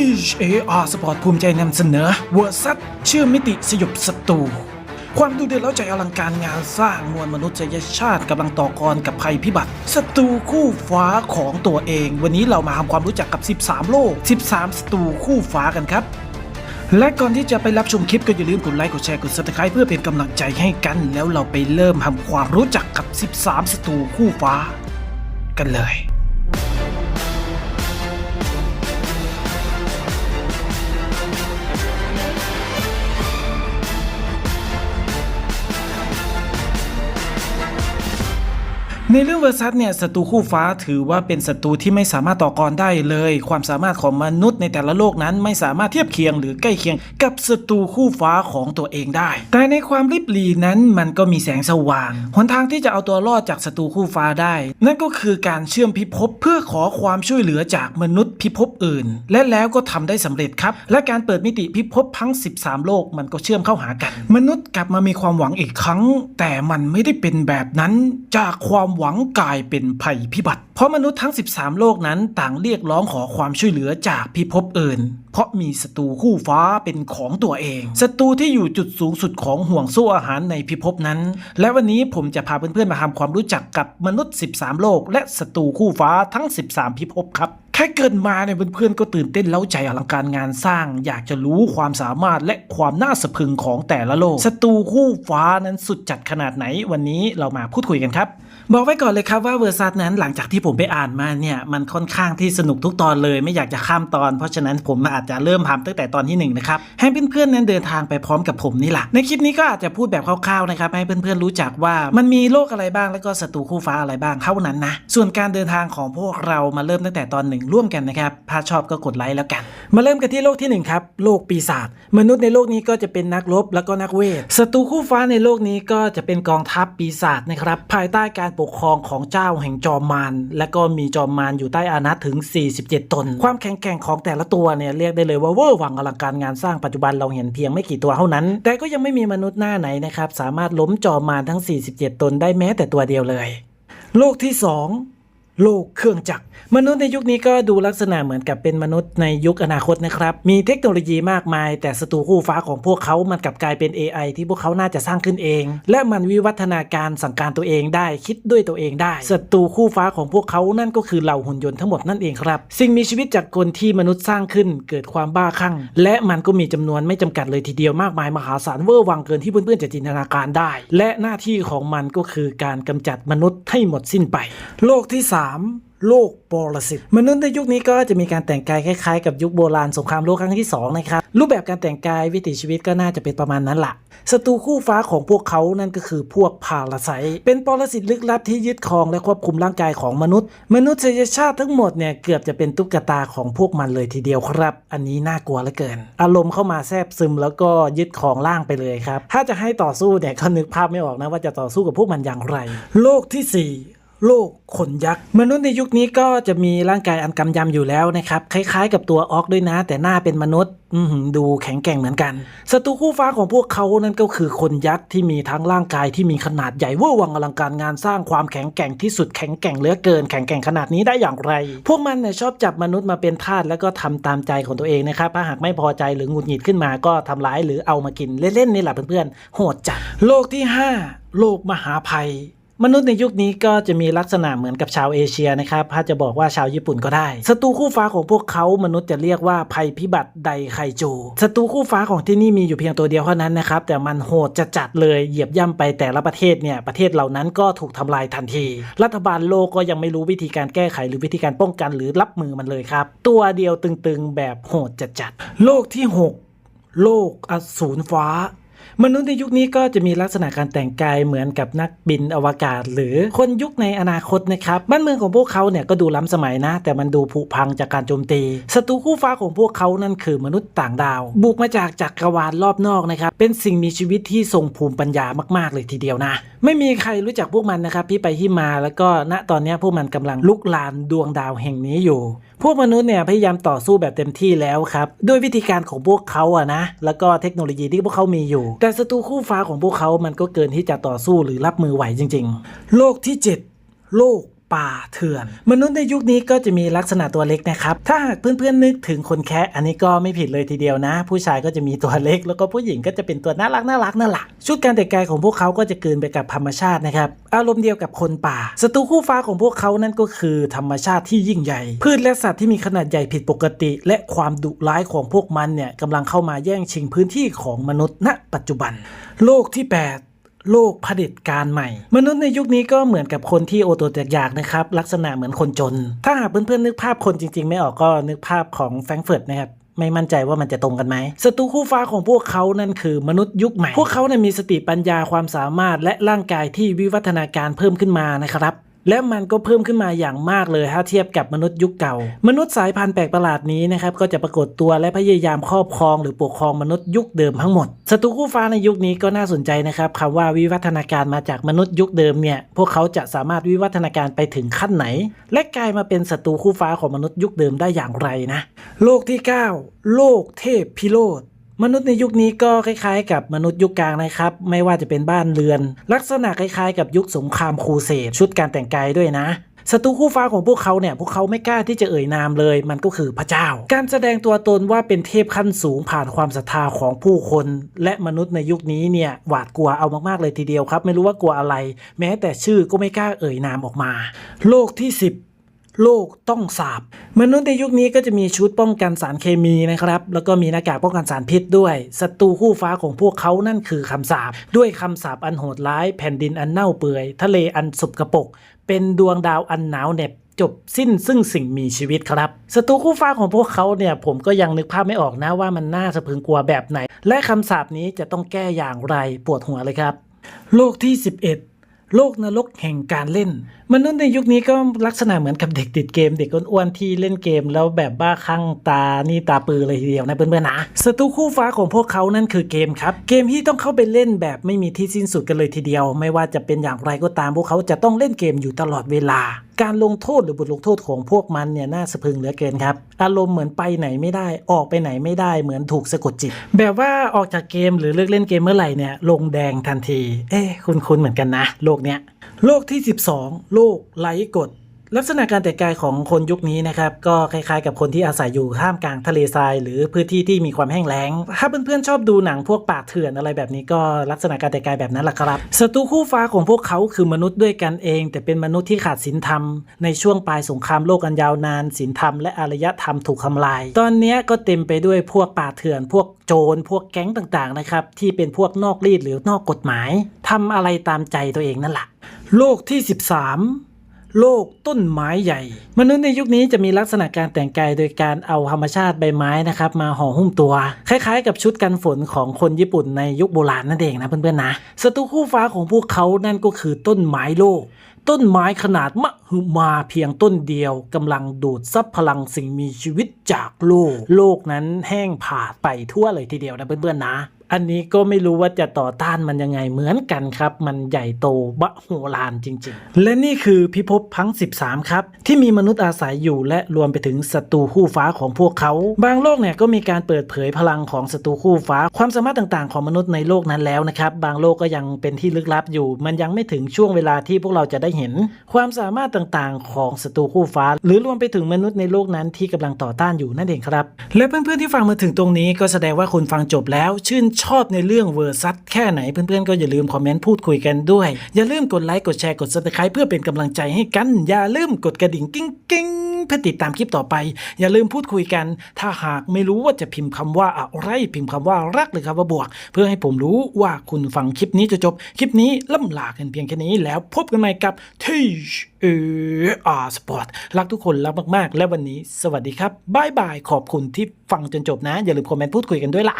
HAR Sport ภูมิใจนำเสนอเวอร์ซัตเชื่อมมิติสยบศัตรูความดูเดือดแล้วใจอลังการงานสร้างมวลมนุษยชาติกำลังต่อกรกับภัยพิบัติศัตรูคู่ฟ้าของตัวเอง วันนี้เรามาทำความรู้จักกับ 13 โลก 13ศัตรูคู่ฟ้ากันครับ และก่อนที่จะไปรับชมคลิปก็อย่าลืมกดไลค์กดแชร์กด subscribe เพื่อเป็นกำลังใจให้กัน แล้วเราไปเริ่มทำความรู้จักกับ 13ศัตรูคู่ฟ้า กันเลย ในเรื่องเวอร์ซัสเนี่ยศัตรูคู่ฟ้าถือว่าเป็นศัตรูที่ไม่สามารถต่อกรได้เลย ความสามารถของมนุษย์ในแต่ละโลกนั้นไม่สามารถเทียบเคียงหรือใกล้เคียงกับศัตรูคู่ฟ้าของตัวเองได้ แต่ในความริบหรี่นั้นมันก็มีแสงสว่างหนทางที่จะเอาตัวรอดจากศัตรูคู่ฟ้าได้ นั่นก็คือการเชื่อมพิภพเพื่อขอความช่วยเหลือจากมนุษย์พิภพอื่น และแล้วก็ทำได้สำเร็จครับ และการเปิดมิติพิภพทั้ง 13 โลกมันก็เชื่อมเข้าหากัน มนุษย์กลับมามีความหวังอีกครั้ง แต่มันไม่ได้เป็นแบบนั้นจากความหวังกลายเป็นภัยพิบัติ เพราะมนุษย์ทั้ง 13 โลกนั้นต่างเรียกร้องขอความช่วยเหลือจากพิภพอื่น เพราะมีศัตรูคู่ฟ้าเป็นของตัวเองศัตรูที่อยู่จุดสูงสุดของห่วงโซ่อาหารในพิภพนั้น และวันนี้ผมจะพาเพื่อนๆมาทำความรู้จักกับมนุษย์ 13 โลก และศัตรูคู่ฟ้าทั้ง 13 พิภพครับแค่เกินมาเนี่ยเพื่อนๆก็ตื่นเต้นเล้าใจอลังการงานสร้าง อยากจะรู้ความสามารถและความน่าสะพึงของแต่ละโลกศัตรูคู่ฟ้านั้นสุดจัดขนาดไหนวันนี้เรามาพูดคุยกันครับ บอกไว้ก่อนเลยครับว่าเวอร์ซัสนั้นหลังจากที่ผมไปอ่านมาเนี่ยมันค่อนข้างที่สนุกทุกตอนเลยไม่อยากจะข้ามตอน เพราะฉะนั้นผมอาจจะเริ่มทำตั้งแต่ตอนที่หนึ่งนะครับให้เพื่อนๆนั้นเดินทางไปพร้อมกับผมนี่แหละในคลิปนี้ก็อาจจะพูดแบบคร่าวๆนะครับให้เพื่อนๆรู้จักว่ามันมีโลกอะไรบ้างแล้วก็ศัตรูคู่ฟ้าอะไรบ้างเท่านั้นนะส่วนการเดินทางของพวกเรามาเริ่มตั้งแต่ตอนหนึ่งร่วมกันนะครับถ้าชอบก็กดไลค์แล้วกัน มาเริ่มกันที่โลกที่หนึ่งครับโลกปีศาจมนุษย์ในโลกนี้ก็จะเป็นนักรบแล้วก็นักเวทศัตรูคู่ฟ้าในโลกนี้ก็จะเป็นกองทัพปีศาจนะครับภายใต้การปกครองของเจ้าแห่งจอมมารและก็มีจอมมารอยู่ใต้อานัตถึง 47 ตน ความแข็งแกร่งของแต่ละตัวเนี่ยเรียกได้เลยว่าเวอร์วังอลังการงานสร้างปัจจุบันเราเห็นเพียงไม่กี่ตัวเท่านั้น แต่ก็ยังไม่มีมนุษย์หน้าไหนนะครับสามารถล้มจอมมารทั้ง 47 ตนได้แม้แต่ตัวเดียวเลย โลกที่ 2 โลกเครื่องจักร มนุษย์ในยุคนี้ก็ดูลักษณะเหมือนกับเป็นมนุษย์ในยุคอนาคตนะครับ มีเทคโนโลยีมากมาย แต่ศัตรูคู่ฟ้าของพวกเขามันกลับกลายเป็น AI ที่พวกเขาน่าจะสร้างขึ้นเอง และมันวิวัฒนาการสั่งการตัวเองได้คิดด้วยตัวเองได้ศัตรูคู่ฟ้าของพวกเขานั่นก็คือเหล่าหุ่นยนต์ทั้งหมดนั่นเองครับ สิ่งมีชีวิตจากคนที่มนุษย์สร้างขึ้นเกิดความบ้าคลั่ง และมันก็มีจำนวนไม่จำกัดเลยทีเดียวมากมายมหาศาลเวอร์วังเกินที่เพื่อนๆจะจินตนาการได้ และหน้าที่ของมันก็คือการกำจัดมนุษย์ให้หมดสิ้นไป โลกที่สามโลกปรสิตมนุษย์ในยุคนี้ก็จะมีการแต่งกายคล้ายๆกับยุคโบราณสงครามโลกครั้งที่2นะครับรูปแบบการแต่งกายวิถีชีวิตก็น่าจะเป็นประมาณนั้นละศัตรูคู่ฟ้าของพวกเขานั่นก็คือพวกพาราไซเป็นปรสิตลึกลับที่ยึดครองและควบคุมร่างกายของมนุษย์ มนุษยชาติทั้งหมดเนี่ยเกือบจะเป็นตุ๊กตาของพวกมันเลยทีเดียวครับ อันนี้น่ากลัวเหลือเกิน อารมณ์เข้ามาแทรกซึมแล้วก็ยึดครองร่างไปเลยครับถ้าจะให้ต่อสู้เนี่ยก็นึกภาพไม่ออกนะว่าจะต่อสู้กับพวกมันอย่างไร โลกที่สี่ โลกขนยักษ์มนุษย์ในยุคนี้ก็จะมีร่างกายอันกำยำอยู่แล้วนะครับคล้ายๆ กับตัวออกด้วยนะ แต่หน้าเป็นมนุษย์ดูแข็งแกร่งเหมือนกันศัตรูคู่ฟ้าของพวกเขานั่นก็คือคนยักษ์ที่มีทั้งร่างกายที่มีขนาดใหญ่เวอร์วังอลังการงานสร้างความแข็งแกร่งที่สุดแข็งแกร่งเหลือเกินแข็งแกร่งขนาดนี้ได้อย่างไร พวกมันเนี่ยชอบจับมนุษย์มาเป็นทาสแล้วก็ทำตามใจของตัวเองนะครับถ้าหากไม่พอใจหรือหงุดหงิดขึ้นมาก็ทำร้ายหรือเอามากินเล่นๆนี่แหละเพื่อนๆโหดจัดโลกที่ห้าโลกมหาภัย มนุษย์ในยุคนี้ก็จะมีลักษณะเหมือนกับชาวเอเชียนะครับถ้าจะบอกว่าชาวญี่ปุ่นก็ได้ศัตรูคู่ฟ้าของพวกเขามนุษย์จะเรียกว่าภัยพิบัติไดไคจูศัตรูคู่ฟ้าของที่นี่มีอยู่เพียงตัวเดียวเท่านั้นนะครับ แต่มันโหดจะจัดเลยเหยียบย่ำไปแต่ละประเทศเนี่ยประเทศเหล่านั้นก็ถูกทำลายทันที รัฐบาลโลกก็ยังไม่รู้วิธีการแก้ไขหรือวิธีการป้องกันหรือรับมือมันเลยครับ ตัวเดียวตึงๆแบบโหดจะจัด โลกที่หกโลกอสูรฟ้า มนุษย์ในยุคนี้ก็จะมีลักษณะการแต่งกายเหมือนกับนักบินอวกาศ หรือคนยุคในอนาคตนะครับบ้านเมืองของพวกเขาเนี่ยก็ดูล้ำสมัยนะ แต่มันดูผุพังจากการโจมตีศัตรูคู่ฟ้าของพวกเขานั่นคือมนุษย์ต่างดาว บุกมาจากจักรวาลรอบนอกนะครับเป็นสิ่งมีชีวิตที่ทรงภูมิปัญญามาก ๆ เลยทีเดียวนะ ไม่มีใครรู้จักพวกมันนะครับที่ไปที่มาแล้วก็ณตอนนี้พวกมันกำลังลุกลานดวงดาวแห่งนี้อยู่ พวกมนุษย์เนี่ยพยายามต่อสู้แบบเต็มที่แล้วครับด้วยวิธีการของพวกเขาอะนะแล้วก็เทคโนโลยีที่พวกเขามีอยู่แต่ศัตรูคู่ฟ้าของพวกเขามันก็เกินที่จะต่อสู้หรือรับมือไหวจริง ๆ โลกที่ 7 โลก ป่าเถื่อน มนุษย์ในยุคนี้ก็จะมีลักษณะตัวเล็กนะครับ ถ้าหากเพื่อนๆนึกถึงคนแคะอันนี้ก็ไม่ผิดเลยทีเดียวนะ ผู้ชายก็จะมีตัวเล็ก แล้วก็ผู้หญิงก็จะเป็นตัวน่ารักน่ารักนั่นแหละชุดการแต่งกายของพวกเขาก็จะเกินไปกับธรรมชาตินะครับ อารมณ์เดียวกับคนป่าศัตรูคู่ฟ้าของพวกเขานั่นก็คือธรรมชาติที่ยิ่งใหญ่ พืชและสัตว์ที่มีขนาดใหญ่ผิดปกติ และความดุร้ายของพวกมันเนี่ยกำลังเข้ามาแย่งชิงพื้นที่ของมนุษย์ณปัจจุบัน โลกที่ 8 โลกเผด็จการใหม่ มนุษย์ในยุคนี้ก็เหมือนกับคนที่โอโตแตกอยากนะครับ ลักษณะเหมือนคนจน ถ้าหากเพื่อนๆนึกภาพคนจริง ๆ ไม่ออกก็นึกภาพของแฟรงเฟิร์ตนะครับไม่มั่นใจว่ามันจะตรงกันไหมศัตรูคู่ฟ้าของพวกเขานั่นคือมนุษย์ยุคใหม่ พวกเขาเนี่ยมีสติปัญญาความสามารถและร่างกายที่วิวัฒนาการเพิ่มขึ้นมานะครับ และมันก็เพิ่มขึ้นมาอย่างมากเลยถ้าเทียบกับมนุษย์ยุคเก่า มนุษย์สายพันธุ์แปลกประหลาดนี้นะครับก็จะปรากฏตัวและพยายามครอบครอง หรือปกครองมนุษย์ยุคเดิมทั้งหมดศัตรูคู่ฟ้าในยุคนี้ก็น่าสนใจนะครับคำว่าวิวัฒนาการมาจากมนุษย์ยุคเดิมเนี่ยพวกเขาจะสามารถวิวัฒนาการไปถึงขั้นไหน และกลายมาเป็นศัตรูคู่ฟ้าของมนุษย์ยุคเดิมได้อย่างไรนะ โลกที่ 9 โลกเทพพิโรธ มนุษย์ในยุคนี้ก็คล้ายๆ กับมนุษย์ยุคกลางนะครับ ไม่ว่าจะเป็นบ้านเรือน ลักษณะคล้ายๆ กับยุคสงครามครูเสดชุดการแต่งกายด้วยนะศัตรูคู่ฟ้าของพวกเขาเนี่ย พวกเขาไม่กล้าที่จะเอ่ยนามเลย มันก็คือพระเจ้า การแสดงตัวตนว่าเป็นเทพขั้นสูงผ่านความศรัทธาของผู้คน และมนุษย์ในยุคนี้เนี่ย หวาดกลัวเอามากๆเลยทีเดียวครับ ไม่รู้ว่ากลัวอะไร แม้แต่ชื่อก็ไม่กล้าเอ่ยนามออกมา โลกที่ 10 โลกต้องสาบมนุษย์ในยุคนี้ก็จะมีชุดป้องกันสารเคมีนะครับ แล้วก็มีหน้ากากป้องกันสารพิษด้วยศัตรูคู่ฟ้าของพวกเขานั่นคือคำสาปด้วยคำสาปอันโหดร้าย แผ่นดินอันเน่าเปื่อย ทะเลอันสุบกระปก เป็นดวงดาวอันหนาวเหน็บจบสิ้นซึ่งสิ่งมีชีวิตครับศัตรูคู่ฟ้าของพวกเขาเนี่ยผมก็ยังนึกภาพไม่ออกนะว่ามันน่าสะพรึงกลัวแบบไหน และคำสาปนี้จะต้องแก้อย่างไรปวดหัวเลยครับ โลกที่ 11 โลกนรกแห่งการเล่น มนุษย์ในยุคนี้ก็ลักษณะเหมือนกับเด็กติดเกม เด็กอ้วนๆที่เล่นเกม แล้วแบบบ้าคลั่งตานี่ตาปือเลยทีเดียวนะเพื่อนๆนะศัตรูคู่ฟ้าของพวกเขานั่นคือเกมครับ เกมที่ต้องเข้าไปเล่นแบบไม่มีที่สิ้นสุดกันเลยทีเดียว ไม่ว่าจะเป็นอย่างไรก็ตามพวกเขาจะต้องเล่นเกมอยู่ตลอดเวลา การลงโทษหรือบทลงโทษของพวกมันเนี่ยน่าสะพรึงเหลือเกินครับ อารมณ์เหมือนไปไหนไม่ได้ออกไปไหนไม่ได้เหมือนถูกสะกดจิต แบบว่าออกจากเกมหรือเลิกเล่นเกมเมื่อไหร่เนี่ยลงแดงทันที เอ๊ะคุ้นๆเหมือนกันนะ โลกเนี้ยโลกที่ 12โลกไร้กฎลักษณะการแต่งกายของคนยุคนี้นะครับก็คล้ายๆ กับคนที่อาศัยอยู่ท่ามกลางทะเลทราย หรือพื้นที่ที่มีความแห้งแล้ง ถ้าเพื่อนๆชอบดูหนังพวกป่าเถื่อนอะไรแบบนี้ก็ลักษณะการแต่งกายแบบนั้นแหละครับศัตรูคู่ฟ้าของพวกเขาคือมนุษย์ด้วยกันเอง แต่เป็นมนุษย์ที่ขาดศีลธรรมในช่วงปลายสงครามโลกอันยาวนานศีลธรรมและอารยธรรมถูกทำลาย ตอนนี้ก็เต็มไปด้วยพวกป่าเถื่อน พวกโจรพวกแก๊งต่างๆนะครับที่เป็นพวกนอกรีดหรือนอกกฎหมายทำอะไรตามใจตัวเองนั่นแหละ โลกที่ 13 โลกต้นไม้ใหญ่ มนุษย์ในยุคนี้จะมีลักษณะการแต่งกายโดยการเอาธรรมชาติใบไม้นะครับมาห่อหุ้มตัว คล้ายๆ กับชุดกันฝนของคนญี่ปุ่นในยุคโบราณนั่นเองนะเพื่อนๆนะศัตรูคู่ฟ้าของพวกเขานั่นก็คือต้นไม้โลก ต้นไม้ขนาดมะหึมาเพียงต้นเดียวกำลังดูดซับพลังสิ่งมีชีวิตจากโลก โลกนั้นแห้งผาดไปทั่วเลยทีเดียวนะเพื่อนๆนะ อันนี้ก็ไม่รู้ว่าจะต่อต้านมันยังไงเหมือนกันครับ มันใหญ่โตบะโหฬารจริง ๆ และนี่คือพิภพพัง13 ครับ ที่มีมนุษย์อาศัยอยู่และรวมไปถึงศัตรูคู่ฟ้าของพวกเขา บางโลกเนี่ยก็มีการเปิดเผยพลังของศัตรูคู่ฟ้า ความสามารถต่างๆ ของมนุษย์ในโลกนั้นแล้วนะครับ บางโลกก็ยังเป็นที่ลึกลับอยู่ มันยังไม่ถึงช่วงเวลาที่พวกเราจะได้เห็น ความสามารถต่างๆ ของศัตรูคู่ฟ้า หรือรวมไปถึงมนุษย์ในโลกนั้นที่กำลังต่อต้านอยู่นั่นเองครับ และเพื่อนๆที่ฟังมาถึงตรงนี้ก็แสดงว่าคุณฟังจบแล้วชื่นชอบในเรื่องเวอร์ซัสแค่ไหนเพื่อนๆก็อย่าลืมคอมเมนต์พูดคุยกันด้วย อย่าลืมกดไลค์กดแชร์กด subscribe เพื่อเป็นกำลังใจให้กัน อย่าลืมกดกระดิ่งกิ้งกิ้งเพื่อติดตามคลิปต่อไป อย่าลืมพูดคุยกัน ถ้าหากไม่รู้ว่าจะพิมพ์คำว่าอะไรพิมพ์คำว่ารักหรือคำว่าบวก เพื่อให้ผมรู้ว่าคุณฟังคลิปนี้จะจบคลิปนี้ล่ำลากันเพียงแค่นี้แล้วพบกันใหม่กับทีเออาร์สปอร์ตรักทุกคนรักมาก ๆ และวันนี้ สวัสดีครับบายบายขอบคุณที่ฟังจนจบนะ อย่าลืมคอมเมนต์พูดคุยกันด้วยล่ะ